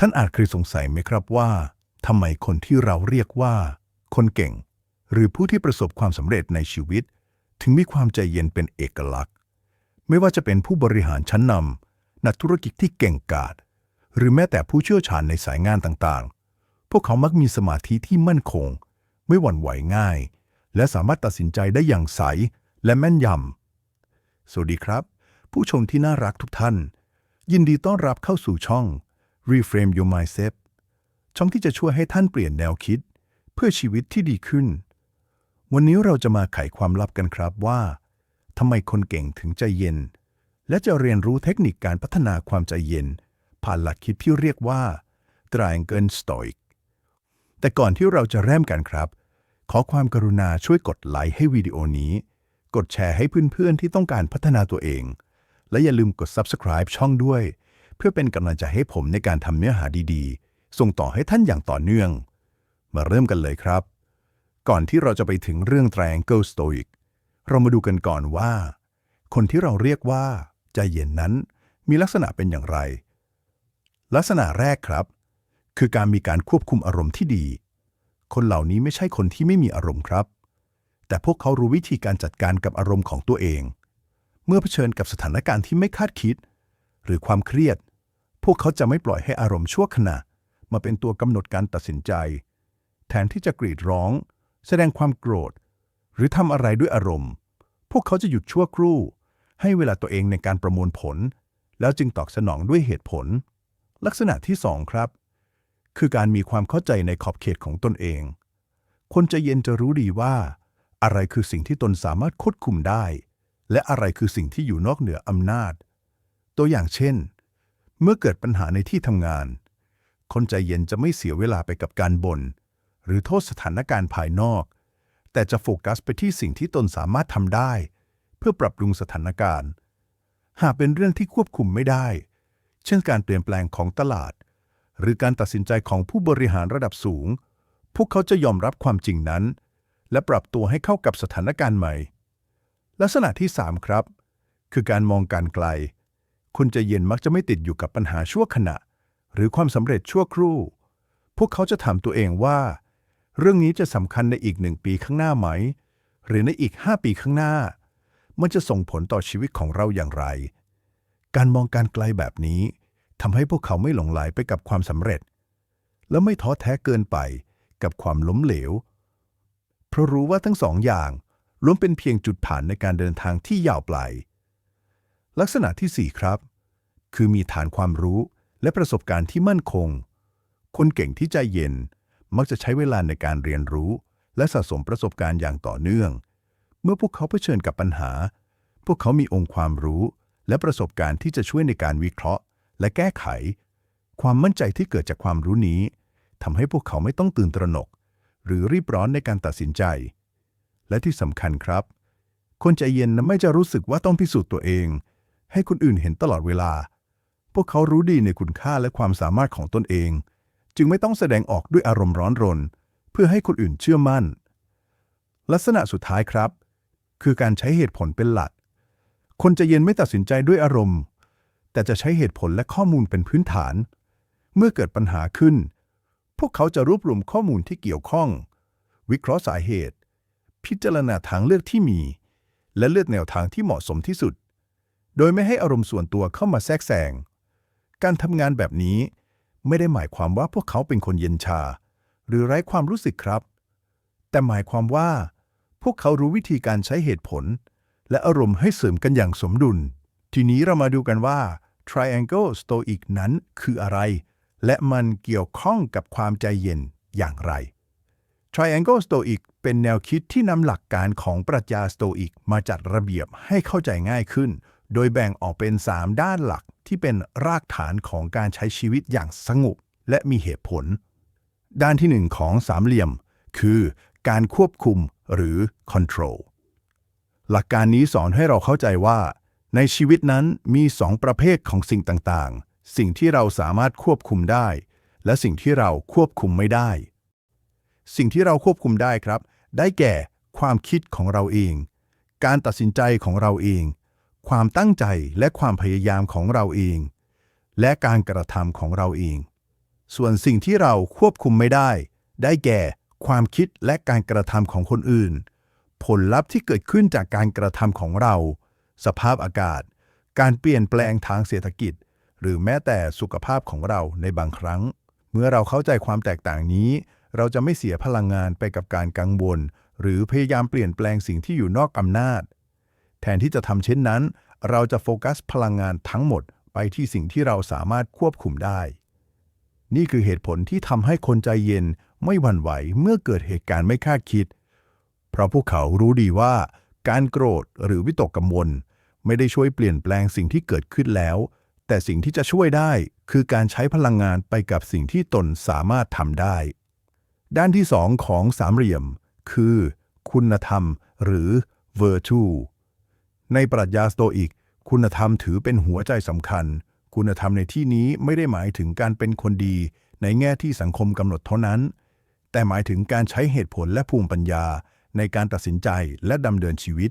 ท่านอาจเคยสงสัยไหมครับว่าทำไมคนที่เราเรียกว่า คนเก่ง หรือผู้ที่ประสบความสำเร็จในชีวิต ถึงมีความใจเย็นเป็นเอกลักษณ์ ไม่ว่าจะเป็นผู้บริหารชั้นนำนักธุรกิจที่เก่งกาจหรือแม้แต่ผู้เชี่ยวชาญในสายงานต่างๆ พวกเขามักมีสมาธิที่มั่นคง ไม่หวั่นไหวง่าย และสามารถตัดสินใจได้อย่างใสและแม่นยำสวัสดีครับ ผู้ชมที่น่ารักทุกท่าน ยินดีต้อนรับเข้าสู่ช่อง Reframe Your Mindset ช่องที่จะช่วยให้ท่านเปลี่ยนแนวคิด เพื่อชีวิตที่ดีขึ้น วันนี้เราจะมาไขความลับกันครับว่าทำไมคนเก่งถึงใจเย็น และจะเรียนรู้เทคนิคการพัฒนาความใจเย็น ผ่านหลักคิดที่เรียกว่า Triangle Stoic แต่ก่อนที่เราจะเริ่มกันครับ ขอความกรุณาช่วยกดไลค์ให้วิดีโอนี้ กดแชร์ให้เพื่อนๆที่ต้องการพัฒนาตัวเอง และอย่าลืมกด Subscribe ช่องด้วย เพื่อเป็นกำลังใจให้ผมในการทำเนื้อหาดีๆ ส่งต่อให้ท่านอย่างต่อเนื่อง มาเริ่มกันเลยครับ ก่อนที่เราจะไปถึงเรื่อง Triangle Stoic เรามาดูกันก่อนว่า คนที่เราเรียกว่า ใจเย็นนั้นมีลักษณะเป็นอย่างไร ลักษณะแรกครับ คือการมีการควบคุมอารมณ์ที่ดี คนเหล่านี้ไม่ใช่คนที่ไม่มีอารมณ์ครับ แต่พวกเขารู้วิธีการจัดการกับอารมณ์ของตัวเอง เมื่อเผชิญกับสถานการณ์ที่ไม่คาดคิด หรือความเครียด พวกเขาจะไม่ปล่อยให้อารมณ์ชั่วขณะ มาเป็นตัวกำหนดการตัดสินใจ แทนที่จะกรีดร้อง แสดงความโกรธ หรือทำอะไรด้วยอารมณ์ พวกเขาจะหยุดชั่วครู่ ให้เวลาตัวเองในการประมวลผล แล้วจึงตอบสนองด้วยเหตุผล ลักษณะที่สองครับ คือการมีความเข้าใจในขอบเขตของตนเอง คนใจเย็นจะรู้ดีว่า อะไรคือสิ่งที่ตนสามารถควบคุมได้ และอะไรคือสิ่งที่อยู่นอกเหนืออำนาจ ตัวอย่างเช่น เมื่อเกิดปัญหาในที่ทำงาน คนใจเย็นจะไม่เสียเวลาไปกับการบน่นหรือโทษสถานการณ์ภายนอก แต่จะโฟกัสไปที่สิ่งที่ตนสามารถทำได้ เพื่อปรับปรุงสถานการณ์ หากเป็นเรื่องที่ควบคุมไม่ได้ เช่นการเปลี่ยนแปลงของตลาด หรือการตัดสินใจของผู้บริหารระดับสูง พวกเขาจะยอมรับความจริงนั้น และปรับตัวให้เข้ากับสถานการณ์ใหม่ ลักษณะที่ 3 ครับ คือการมองการไกล คนใจเย็นมักจะไม่ติดอยู่กับปัญหาชั่วขณะ หรือความสำเร็จชั่วครู่ พวกเขาจะถามตัวเองว่า เรื่องนี้จะสำคัญในอีกหนึ่งปีข้างหน้าไหม หรือในอีก 5 ปีข้างหน้า มันจะส่งผลต่อชีวิตของเราอย่างไร การมองการไกลแบบนี้ทำให้พวกเขาไม่หลงไหลไปกับความสำเร็จ และไม่ท้อแท้เกินไปกับความล้มเหลว เพราะรู้ว่าทั้งสองอย่างล้วนเป็นเพียงจุดผ่านในการเดินทางที่ยาวไกล ลักษณะที่ 4 ครับ คือมีฐานความรู้และประสบการณ์ที่มั่นคง คนเก่งที่ใจเย็นมักจะใช้เวลาในการเรียนรู้ และสะสมประสบการณ์อย่างต่อเนื่อง เมื่อพวกเขาเผชิญกับปัญหา พวกเขามีองค์ความรู้ และประสบการณ์ที่จะช่วยในการวิเคราะห์ และแก้ไข ความมั่นใจที่เกิดจากความรู้นี้ทำให้พวกเขาไม่ต้องตื่นตระหนก หรือรีบร้อนในการตัดสินใจ และที่สำคัญครับ คนใจเย็นไม่จะรู้สึกว่าต้องพิสูจน์ตัวเอง ให้คนอื่นเห็นตลอดเวลา พวกเขารู้ดีในคุณค่าและความสามารถของตนเอง จึงไม่ต้องแสดงออกด้วยอารมณ์ร้อนรน เพื่อให้คนอื่นเชื่อมั่น ลักษณะสุดท้ายครับ คือการใช้เหตุผลเป็นหลัก คนใจเย็นไม่ตัดสินใจด้วยอารมณ์ แต่จะใช้เหตุผลและข้อมูลเป็นพื้นฐาน เมื่อเกิดปัญหาขึ้น พวกเขาจะรวบรวมข้อมูลที่เกี่ยวข้อง วิเคราะห์สาเหตุ พิจารณาทางเลือกที่มี และเลือกแนวทางที่เหมาะสมที่สุด โดยไม่ให้อารมณ์ส่วนตัวเข้ามาแทรกแซง การทำงานแบบนี้ไม่ได้หมายความว่าพวกเขาเป็นคนเย็นชา หรือไร้ความรู้สึกครับ แต่หมายความว่า พวกเขารู้วิธีการใช้เหตุผล และอารมณ์ให้เสริมกันอย่างสมดุล ทีนี้เรามาดูกันว่า Triangle Stoic นั้นคืออะไร และมันเกี่ยวข้องกับความใจเย็นอย่างไร Triangle Stoic เป็นแนวคิดที่นำหลักการของปรัชญา Stoic มาจัดระเบียบให้เข้าใจง่ายขึ้น โดยแบ่งออกเป็น 3 ด้านหลักที่เป็นรากฐานของการใช้ชีวิตอย่างสงบและมีเหตุผล ด้านที่ 1 ของสามเหลี่ยม คือการควบคุมหรือ control หลักการนี้สอนให้เราเข้าใจว่า ในชีวิตนั้นมีสองประเภทของสิ่งต่างๆ สิ่งที่เราสามารถควบคุมได้ และสิ่งที่เราควบคุมไม่ได้ สิ่งที่เราควบคุมได้ครับ ได้แก่ความคิดของเราเอง การตัดสินใจของเราเอง ความตั้งใจและความพยายามของเราเอง และการกระทำของเราเอง ส่วนสิ่งที่เราควบคุมไม่ได้ ได้แก่ ความคิดและการกระทำของคนอื่น ผลลัพธ์ที่เกิดขึ้นจากการกระทำของเรา สภาพอากาศ การเปลี่ยนแปลงทางเศรษฐกิจ หรือแม้แต่สุขภาพของเราในบางครั้ง เมื่อเราเข้าใจความแตกต่างนี้ เราจะไม่เสียพลังงานไปกับการกังวล หรือพยายามเปลี่ยนแปลงสิ่งที่อยู่นอกอำนาจ ทนที่จะทำเช่นนั้น เราจะโฟกัสพลังงานทั้งหมดไปที่สิ่งที่เราสามารถควบคุมได้ นี่คือเหตุผลที่ทำให้คนใจเย็นไม่หวั่นไหวเมื่อเกิดเหตุการณ์ไม่คาดคิด เพราะพวกเขารู้ดีว่า การโกรธหรือวิตกกังวล ไม่ได้ช่วยเปลี่ยนแปลงสิ่งที่เกิดขึ้นแล้ว แต่สิ่งที่จะช่วยได้คือการใช้พลังงานไปกับสิ่งที่ตนสามารถทำได้ ด้านที่สองของสามเหลี่ยม คือ คุณธรรม หรือ virtue ในปรัชญาสโตอิก คุณธรรมถือเป็นหัวใจสำคัญ คุณธรรมในที่นี้ไม่ได้หมายถึงการเป็นคนดี ในแง่ที่สังคมกำหนดเท่านั้น แต่หมายถึงการใช้เหตุผลและภูมิปัญญา ในการตัดสินใจและดำเนินชีวิต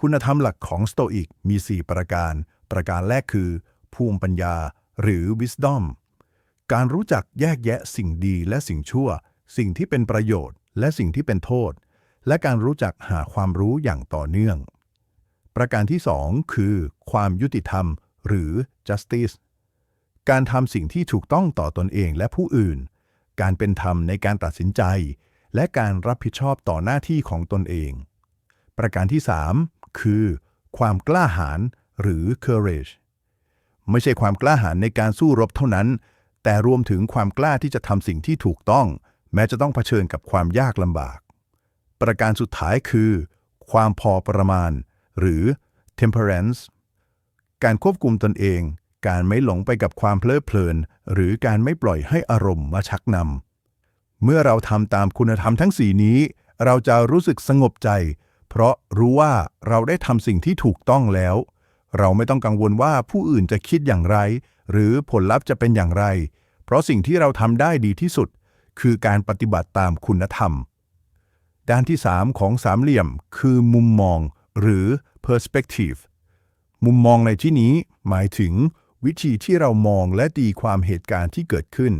คุณธรรมหลักของสโตอิกมี 4 ประการ ประการแรกคือ ภูมิปัญญา หรือ wisdom การรู้จักแยกแยะสิ่งดีและสิ่งชั่ว สิ่งที่เป็นประโยชน์ และสิ่งที่เป็นโทษ และการรู้จักหาความรู้อย่างต่อเนื่อง ประการที่สองคือ ความยุติธรรม หรือ justice การทำสิ่งที่ถูกต้องต่อตนเองและผู้อื่น การเป็นธรรมในการตัดสินใจ และการรับผิดชอบต่อหน้าที่ของตนเอง ประการที่ 3 คือ ความกล้าหาญหรือ courage ไม่ใช่ความกล้าหาญในการสู้รบเท่านั้น แต่รวมถึงความกล้าที่จะทำสิ่งที่ถูกต้อง แม้จะต้องเผชิญกับความยากลำบาก ประการสุดท้ายคือ ความพอประมาณ หรือ temperance การควบคุมตนเอง การไม่หลงไปกับความเพลิดเพลิน หรือการไม่ปล่อยให้อารมณ์มาชักนำเมื่อเราทำตามคุณธรรมทั้งสี่นี้ เราจะรู้สึกสงบใจ เพราะรู้ว่าเราได้ทำสิ่งที่ถูกต้องแล้ว เราไม่ต้องกังวลว่าผู้อื่นจะคิดอย่างไร หรือผลลัพธ์จะเป็นอย่างไร เพราะสิ่งที่เราทำได้ดีที่สุด คือการปฏิบัติตามคุณธรรม ด้านที่ 3 ของสามเหลี่ยม คือมุมมอง หรือ perspective มุมมองในที่นี้หมายถึงวิธีที่เรามองและตีความเหตุการณ์ที่เกิดขึ้น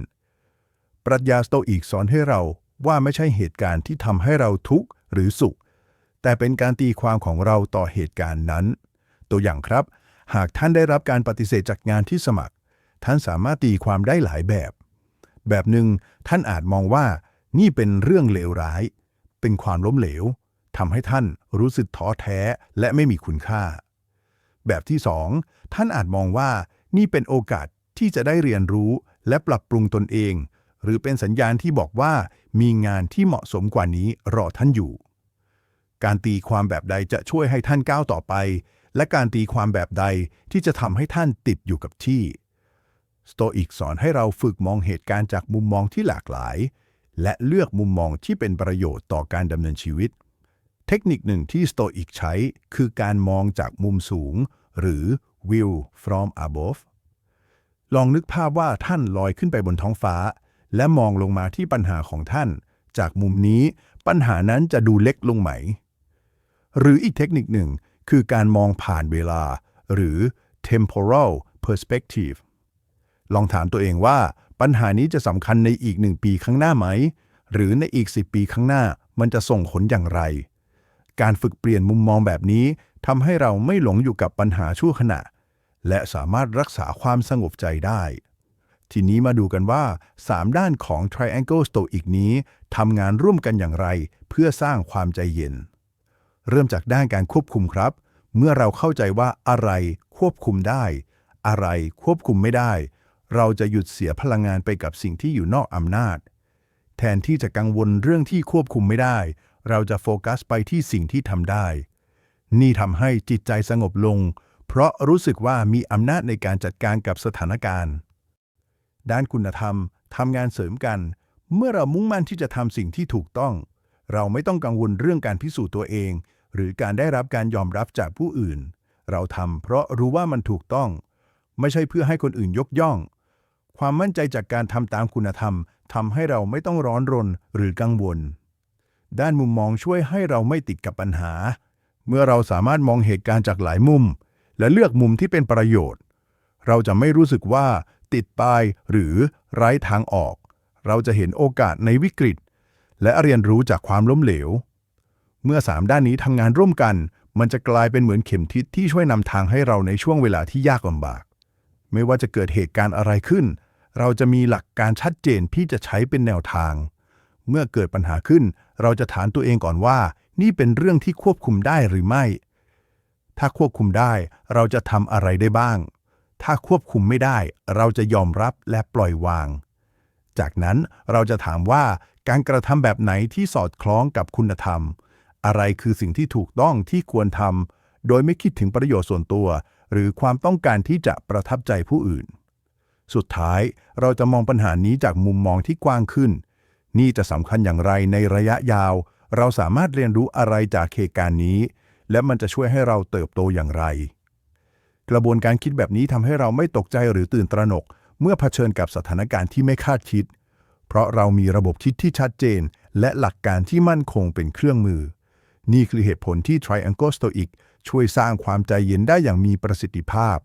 ปรัชญาสโตอิกสอนให้เราว่าไม่ใช่เหตุการณ์ที่ทำให้เราทุกข์หรือสุข แต่เป็นการตีความของเราต่อเหตุการณ์นั้น ตัวอย่างครับ หากท่านได้รับการปฏิเสธจากงานที่สมัคร ท่านสามารถตีความได้หลายแบบ แบบหนึ่งท่านอาจมองว่านี่เป็นเรื่องเลวร้าย เป็นความล้มเหลว ทำให้ท่านรู้สึกท้อแท้และไม่มีคุณค่า แบบที่สองท่านอาจมองว่านี่เป็นโอกาสที่จะได้เรียนรู้และปรับปรุงตนเอง หรือเป็นสัญญาณที่บอกว่ามีงานที่เหมาะสมกว่านี้รอท่านอยู่ การตีความแบบใดจะช่วยให้ท่านก้าวต่อไป และการตีความแบบใดที่จะทำให้ท่านติดอยู่กับที่สโตอิกสอนให้เราฝึกมองเหตุการณ์จากมุมมองที่หลากหลาย และเลือกมุมมองที่เป็นประโยชน์ต่อการดำเนินชีวิต เทคนิคหนึ่งที่สโตอิกใช้คือการมองจากมุมสูง หรือ view from above ลองนึกภาพว่าท่านลอยขึ้นไปบนท้องฟ้า และมองลงมาที่ปัญหาของท่าน จากมุมนี้ปัญหานั้นจะดูเล็กลงไหม หรืออีกเทคนิคหนึ่งคือการมองผ่านเวลา หรือ temporal perspective ลองถามตัวเองว่าปัญหานี้จะสำคัญในอีกหนึ่งปีข้างหน้าไหม หรือในอีก 10 ปีข้างหน้ามันจะส่งผลอย่างไร การฝึกเปลี่ยนมุมมองแบบนี้ทำให้เราไม่หลงอยู่กับปัญหาชั่วขณะ และสามารถรักษาความสงบใจได้ ทีนี้มาดูกันว่า 3 ด้านของ Triangle Stoic นี้ทำงานร่วมกันอย่างไร เพื่อสร้างความใจเย็น เริ่มจากด้านการควบคุมครับ เมื่อเราเข้าใจว่าอะไรควบคุมได้ อะไรควบคุมไม่ได้ เราจะหยุดเสียพลังงานไปกับสิ่งที่อยู่นอกอำนาจ แทนที่จะกังวลเรื่องที่ควบคุมไม่ได้ เราจะโฟกัสไปที่สิ่งที่ทำได้ นี่ทำให้จิตใจสงบลง เพราะรู้สึกว่ามีอำนาจในการจัดการกับสถานการณ์ ด้านคุณธรรมทำงานเสริมกัน เมื่อเรามุ่งมั่นที่จะทำสิ่งที่ถูกต้อง เราไม่ต้องกังวลเรื่องการพิสูจน์ตัวเอง หรือการได้รับการยอมรับจากผู้อื่น เราทำเพราะรู้ว่ามันถูกต้อง ไม่ใช่เพื่อให้คนอื่นยกย่อง ความมั่นใจจากการทำตามคุณธรรมทำให้เราไม่ต้องร้อนรนหรือกังวล ด้านมุมมองช่วยให้เราไม่ติดกับปัญหา เมื่อเราสามารถมองเหตุการณ์จากหลายมุม และเลือกมุมที่เป็นประโยชน์ เราจะไม่รู้สึกว่า ติดปลายหรือไร้ทางออก เราจะเห็นโอกาสในวิกฤต และเรียนรู้จากความล้มเหลว เมื่อสามด้านนี้ทำงานร่วมกัน มันจะกลายเป็นเหมือนเข็มทิศที่ช่วยนำทางให้เราในช่วงเวลาที่ยากลำบาก ไม่ว่าจะเกิดเหตุการณ์อะไรขึ้น เราจะมีหลักการชัดเจนที่จะใช้เป็นแนวทาง เมื่อเกิดปัญหาขึ้น เราจะถามตัวเองก่อนว่า นี่เป็นเรื่องที่ควบคุมได้หรือไม่ ถ้าควบคุมได้เราจะทำอะไรได้บ้าง ถ้าควบคุมไม่ได้ เราจะยอมรับและปล่อยวาง จากนั้นเราจะถามว่าการกระทำแบบไหนที่สอดคล้องกับคุณธรรม อะไรคือสิ่งที่ถูกต้องที่ควรทำโดยไม่คิดถึงประโยชน์ส่วนตัว หรือความต้องการที่จะประทับใจผู้อื่น สุดท้ายเราจะมองปัญหานี้จากมุมมองที่กว้างขึ้น นี่จะสำคัญอย่างไรในระยะยาว เราสามารถเรียนรู้อะไรจากเหตุการณ์นี้ และมันจะช่วยให้เราเติบโตอย่างไร กระบวนการคิดแบบนี้ทำให้เราไม่ตกใจหรือตื่นตระหนก เมื่อเผชิญกับสถานการณ์ที่ไม่คาดคิด เพราะเรามีระบบคิดที่ชัดเจน และหลักการที่มั่นคงเป็นเครื่องมือ นี่คือเหตุผลที่ Triangle Stoic ช่วยสร้างความใจเย็นได้อย่างมีประสิทธิภาพ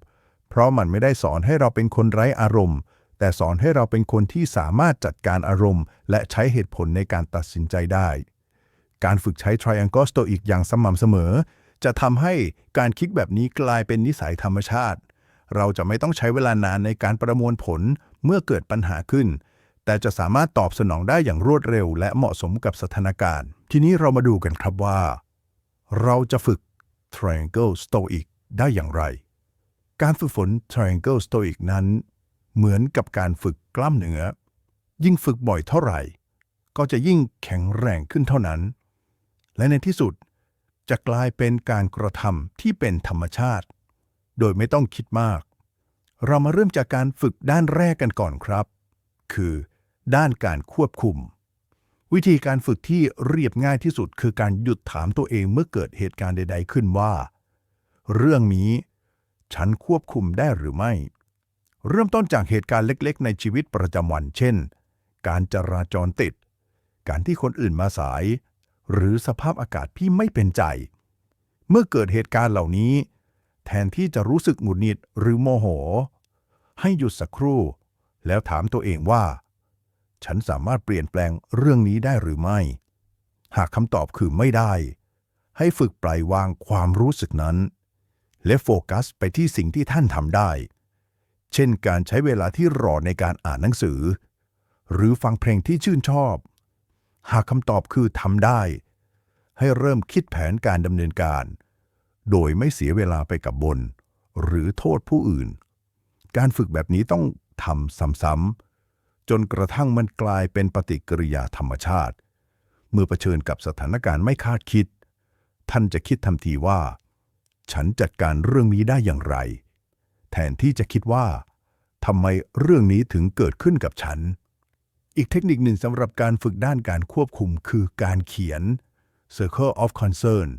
เพราะมันไม่ได้สอนให้เราเป็นคนไร้อารมณ์ แต่สอนให้เราเป็นคนที่สามารถจัดการอารมณ์ และใช้เหตุผลในการตัดสินใจได้ การฝึกใช้ Triangle Stoic อย่างสม่ำเสมอ จะทำให้การคิดแบบนี้กลายเป็นนิสัยธรรมชาติ เราจะไม่ต้องใช้เวลานานในการประมวลผลเมื่อเกิดปัญหาขึ้น แต่จะสามารถตอบสนองได้อย่างรวดเร็ว และเหมาะสมกับสถานการณ์ ทีนี้เรามาดูกันครับว่า เราจะฝึก Triangle Stoic ได้อย่างไร การฝึกฝน Triangle Stoic นั้น เหมือนกับการฝึกกล้ามเนื้อ ยิ่งฝึกบ่อยเท่าไหร่ ก็จะยิ่งแข็งแรงขึ้นเท่านั้น และในที่สุดจะกลายเป็นการกระทำที่เป็นธรรมชาติ โดยไม่ต้องคิดมาก เรามาเริ่มจากการฝึกด้านแรกกันก่อนครับ คือ ด้านการควบคุม วิธีการฝึกที่เรียบง่ายที่สุด คือการหยุดถามตัวเองเมื่อเกิดเหตุการณ์ใด ๆ ขึ้นว่า เรื่องนี้ ฉันควบคุมได้หรือไม่ เริ่มต้นจากเหตุการณ์เล็กๆ ในชีวิตประจำวัน เช่น การจราจรติด การที่คนอื่นมาสาย หรือสภาพอากาศที่ไม่เป็นใจ เมื่อเกิดเหตุการณ์เหล่านี้ แทนที่จะรู้สึกหงุดหงิดหรือโมโห ให้หยุดสักครู่ แล้วถามตัวเองว่า ฉันสามารถเปลี่ยนแปลงเรื่องนี้ได้หรือไม่ หากคำตอบคือไม่ได้ ให้ฝึกปล่อยวางความรู้สึกนั้น และโฟกัสไปที่สิ่งที่ท่านทำได้ เช่นการใช้เวลาที่รอในการอ่านหนังสือ หรือฟังเพลงที่ชื่นชอบ หากคำตอบคือทำได้ ให้เริ่มคิดแผนการดำเนินการ โดยไม่เสียเวลาไปกับบน หรือโทษผู้อื่น การฝึกแบบนี้ต้องทำซ้ำๆจนกระทั่งมันกลายเป็นปฏิกิริยาธรรมชาติ เมื่อเผชิญกับสถานการณ์ไม่คาดคิด ท่านจะคิดทันทีว่า ฉันจัดการเรื่องนี้ได้อย่างไร แทนที่จะคิดว่าทำไมเรื่องนี้ถึงเกิดขึ้นกับฉัน อีกเทคนิคหนึ่งสำหรับการฝึกด้านการควบคุมคือการเขียน Circle of Concern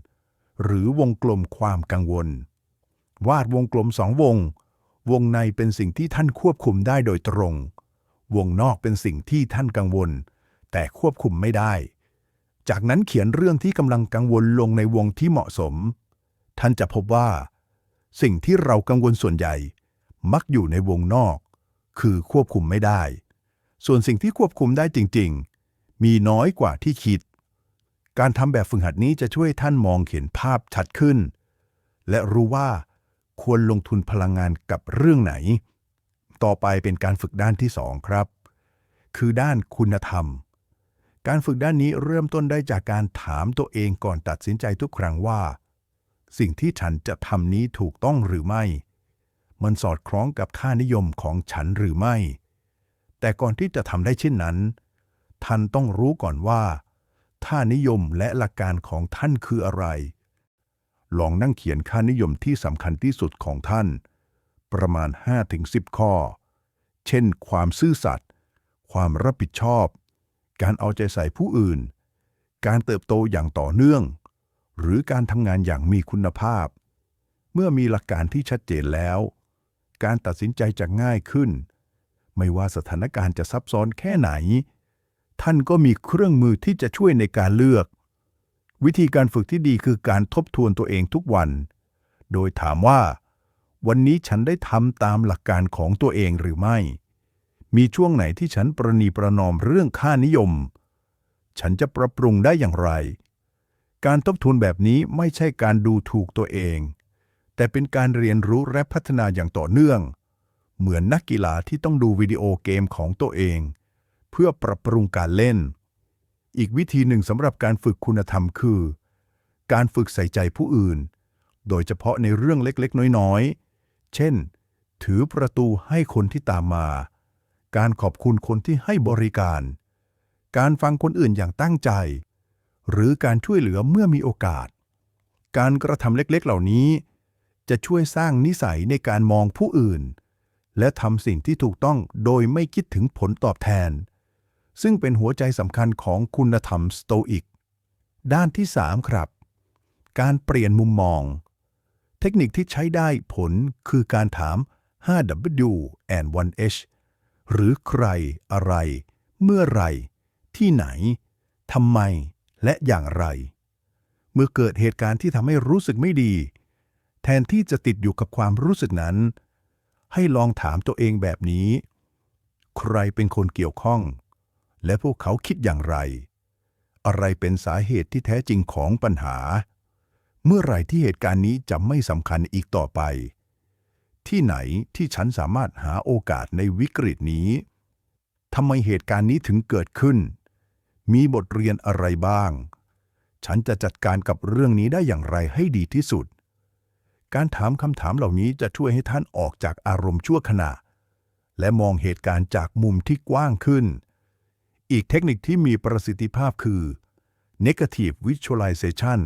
หรือวงกลมความกังวล วาดวงกลมสองวง วงในเป็นสิ่งที่ท่านควบคุมได้โดยตรง วงนอกเป็นสิ่งที่ท่านกังวล แต่ควบคุมไม่ได้ จากนั้นเขียนเรื่องที่กำลังกังวลลงในวงที่เหมาะสม ท่านจะพบว่า สิ่งที่เรากังวลส่วนใหญ่ มักอยู่ในวงนอก คือควบคุมไม่ได้ ส่วนสิ่งที่ควบคุมได้จริง ๆ มีน้อยกว่าที่คิด การทำแบบฝึกหัดนี้จะช่วยท่านมองเห็นภาพชัดขึ้น และรู้ว่าควรลงทุนพลังงานกับเรื่องไหน ต่อไปเป็นการฝึกด้านที่สองครับ คือด้านคุณธรรม การฝึกด้านนี้เริ่มต้นได้จากการถามตัวเองก่อนตัดสินใจทุกครั้งว่า สิ่งที่ฉันจะทำนี้ถูกต้องหรือไม่ มันสอดคล้องกับค่านิยมของฉันหรือไม่ แต่ก่อนที่จะทำได้เช่นนั้น ท่านต้องรู้ก่อนว่าค่านิยมและหลักการของท่านคืออะไร ลองนั่งเขียนค่านิยมที่สำคัญที่สุดของท่าน ประมาณ 5-10 ข้อ เช่น ความซื่อสัตย์ ความรับผิดชอบ การเอาใจใส่ผู้อื่น การเติบโตอย่างต่อเนื่อง หรือการทำงานอย่างมีคุณภาพ เมื่อมีหลักการที่ชัดเจนแล้ว การตัดสินใจจะง่ายขึ้น ไม่ว่าสถานการณ์จะซับซ้อนแค่ไหน ท่านก็มีเครื่องมือที่จะช่วยในการเลือก วิธีการฝึกที่ดีคือการทบทวนตัวเองทุกวัน โดยถามว่า วันนี้ฉันได้ทำตามหลักการของตัวเองหรือไม่ มีช่วงไหนที่ฉันประนีประนอมเรื่องค่านิยม ฉันจะปรับปรุงได้อย่างไร การทบทวนแบบนี้ไม่ใช่การดูถูกตัวเอง แต่เป็นการเรียนรู้และพัฒนาอย่างต่อเนื่อง เหมือนนักกีฬาที่ต้องดูวิดีโอเกมของตัวเอง เพื่อปรับปรุงการเล่น อีกวิธีหนึ่งสำหรับการฝึกคุณธรรมคือ การฝึกใส่ใจผู้อื่น โดยเฉพาะในเรื่องเล็กๆ น้อยๆ เช่น ถือประตูให้คนที่ตามมา การขอบคุณคนที่ให้บริการ การฟังคนอื่นอย่างตั้งใจ หรือการช่วยเหลือเมื่อมีโอกาส การกระทำเล็กๆ เหล่านี้ จะช่วยสร้างนิสัยในการมองผู้อื่น และทำสิ่งที่ถูกต้องโดยไม่คิดถึงผลตอบแทน ซึ่งเป็นหัวใจสำคัญของคุณธรรมสโตอิก ด้านที่ 3 ครับ การเปลี่ยนมุมมอง เทคนิคที่ใช้ได้ผลคือการถาม 5W and 1H หรือใครอะไร เมื่อไรที่ไหนทำไม และอย่างไร เมื่อเกิดเหตุการณ์ที่ทำให้รู้สึกไม่ดี แทนที่จะติดอยู่กับความรู้สึกนั้น ให้ลองถามตัวเองแบบนี้ ใครเป็นคนเกี่ยวข้อง และพวกเขาคิดอย่างไร อะไรเป็นสาเหตุที่แท้จริงของปัญหา เมื่อไหร่ที่เหตุการณ์นี้จะไม่สำคัญอีกต่อไป ที่ไหนที่ฉันสามารถหาโอกาสในวิกฤตนี้ทำไมเหตุการณ์นี้ถึงเกิดขึ้น มีบทเรียนอะไรบ้าง ฉันจะจัดการกับเรื่องนี้ได้อย่างไรให้ดีที่สุด การถามคำถามเหล่านี้จะช่วยให้ท่านออกจากอารมณ์ชั่วขณะ และมองเหตุการณ์จากมุมที่กว้างขึ้น อีกเทคนิคที่มีประสิทธิภาพคือ negative visualization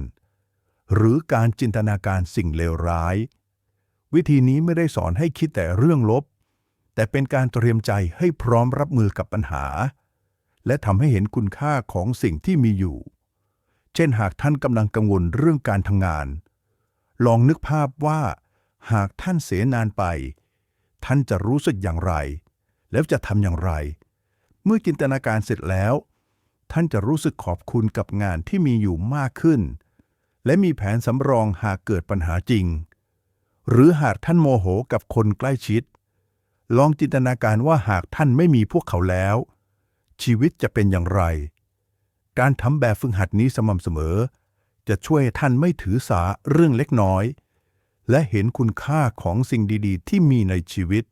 หรือการจินตนาการสิ่งเลวร้าย วิธีนี้ไม่ได้สอนให้คิดแต่เรื่องลบ แต่เป็นการเตรียมใจให้พร้อมรับมือกับปัญหา และทำให้เห็นคุณค่าของสิ่งที่มีอยู่ เช่นหากท่านกำลังกังวลเรื่องการทำงาน ลองนึกภาพว่า หากท่านเสียนานไป ท่านจะรู้สึกอย่างไร แล้วจะทำอย่างไร เมื่อจินตนาการเสร็จแล้ว ท่านจะรู้สึกขอบคุณกับงานที่มีอยู่มากขึ้น และมีแผนสำรองหากเกิดปัญหาจริง หรือหากท่านโมโหกับคนใกล้ชิด ลองจินตนาการว่าหากท่านไม่มีพวกเขาแล้ว ชีวิตจะเป็นอย่างไร การทำแบบฝึกหัดนี้สม่ำเสมอ จะช่วยท่านไม่ถือสาเรื่องเล็กน้อย และเห็นคุณค่าของสิ่งดีๆ ที่มีในชีวิต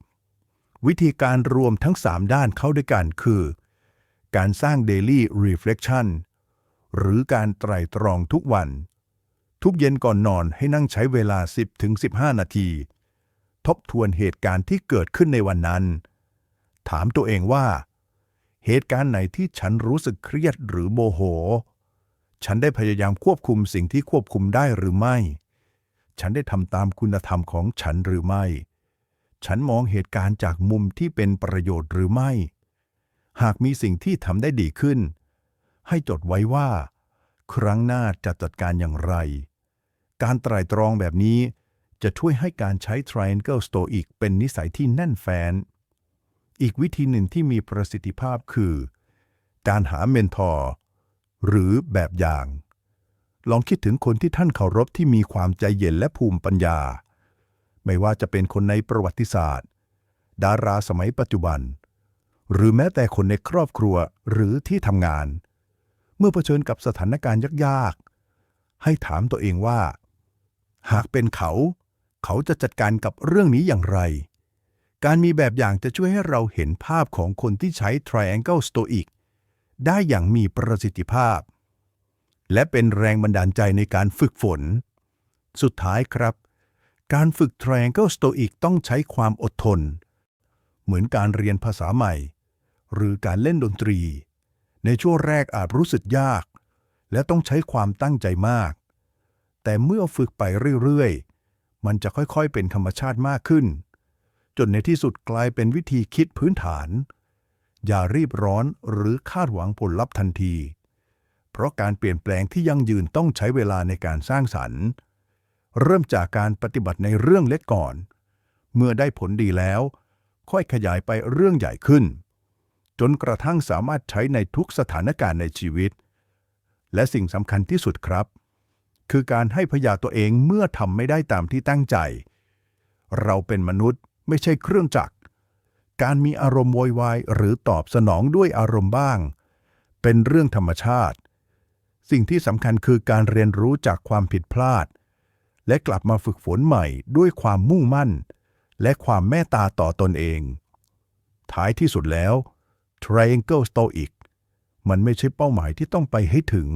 วิธีการรวมทั้ง 3 ด้านเข้าด้วยกันคือ การสร้าง Daily Reflection หรือการไตร่ตรองทุกวัน ทุกเย็นก่อนนอนให้นั่งใช้เวลา 10-15 นาที ทบทวนเหตุการณ์ที่เกิดขึ้นในวันนั้น ถามตัวเองว่า เหตุการณ์ไหนที่ฉันรู้สึกเครียดหรือโมโห ฉันได้พยายามควบคุมสิ่งที่ควบคุมได้หรือไม่ ฉันได้ทำตามคุณธรรมของฉันหรือไม่ ฉันมองเหตุการณ์จากมุมที่เป็นประโยชน์หรือไม่ หากมีสิ่งที่ทำได้ดีขึ้น ให้จดไว้ว่า ครั้งหน้าจะจัดการอย่างไร การไตร่ตรองแบบนี้จะช่วยให้การใช้ Triangle Stoic เป็นนิสัยที่แน่นแฟ้น อีกวิธีหนึ่งที่มีประสิทธิภาพคือ การหาเมนทอร์หรือแบบอย่าง ลองคิดถึงคนที่ท่านเคารพที่มีความใจเย็นและภูมิปัญญา ไม่ว่าจะเป็นคนในประวัติศาสตร์ ดาราสมัยปัจจุบัน หรือแม้แต่คนในครอบครัวหรือที่ทำงาน เมื่อเผชิญกับสถานการณ์ยากๆ ให้ถามตัวเองว่า หากเป็นเขา เขาจะจัดการกับเรื่องนี้อย่างไร การมีแบบอย่างจะช่วยให้เราเห็นภาพของคนที่ใช้ Triangle Stoic ได้อย่างมีประสิทธิภาพ และเป็นแรงบันดาลใจในการฝึกฝน สุดท้ายครับ การฝึก Triangle Stoic ต้องใช้ความอดทน เหมือนการเรียนภาษาใหม่ หรือการเล่นดนตรี ในช่วงแรกอาจรู้สึกยาก และต้องใช้ความตั้งใจมาก แต่เมื่อฝึกไปเรื่อยๆ มันจะค่อยๆ เป็นธรรมชาติมากขึ้น จนในที่สุดกลายเป็นวิธีคิดพื้นฐาน อย่ารีบร้อนหรือคาดหวังผลลัพธ์ทันที เพราะการเปลี่ยนแปลงที่ยั่งยืนต้องใช้เวลาในการสร้างสรรค์ เริ่มจากการปฏิบัติในเรื่องเล็กก่อน เมื่อได้ผลดีแล้ว ค่อยขยายไปเรื่องใหญ่ขึ้น จนกระทั่งสามารถใช้ในทุกสถานการณ์ในชีวิต และสิ่งสำคัญที่สุดครับ คือการให้พยาตัวเองเมื่อทำไม่ได้ตามที่ตั้งใจ เราเป็นมนุษย์ ไม่ใช่เครื่องจักร การมีอารมณ์โวยวายหรือตอบสนองด้วยอารมณ์บ้าง เป็นเรื่องธรรมชาติ สิ่งที่สำคัญคือการเรียนรู้จากความผิดพลาด และกลับมาฝึกฝนใหม่ด้วยความมุ่งมั่น และความแม่ตาต่อตนเอง ท้ายที่สุดแล้ว Triangle Stoic มันไม่ใช่เป้าหมายที่ต้องไปให้ถึง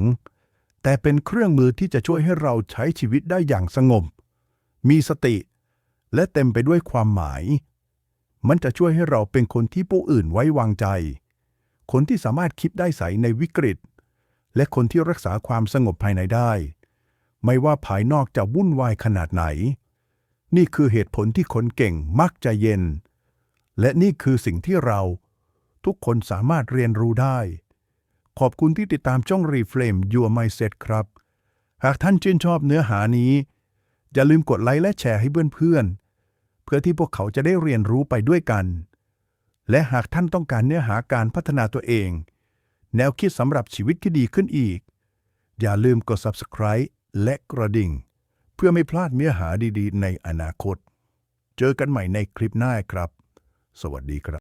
แต่เป็นเครื่องมือที่จะช่วยให้เราใช้ชีวิตได้อย่างสงบ มีสติ และเต็มไปด้วยความหมาย มันจะช่วยให้เราเป็นคนที่ผู้อื่นไว้วางใจ คนที่สามารถคิดได้ใสในวิกฤต และคนที่รักษาความสงบภายในได้ ไม่ว่าภายนอกจะวุ่นวายขนาดไหน นี่คือเหตุผลที่คนเก่งมักจะเย็น และนี่คือสิ่งที่เราทุกคนสามารถเรียนรู้ได้ ขอบคุณที่ติดตามช่อง Reframe Your Mindset ครับ หากท่านชื่นชอบเนื้อหานี้ อย่าลืมกดไลค์และแชร์ให้เพื่อนๆ พื่อที่พวกเขาจะได้เรียนรู้ไปด้วยกัน และหากท่านต้องการเนื้อหาการพัฒนาตัวเอง แนวคิดสำหรับชีวิตที่ดีขึ้นอีก อย่าลืมกด Subscribe และกระดิ่ง เพื่อไม่พลาดเนื้อหาดีๆ ในอนาคต เจอกันใหม่ในคลิปหน้าครับ สวัสดีครับ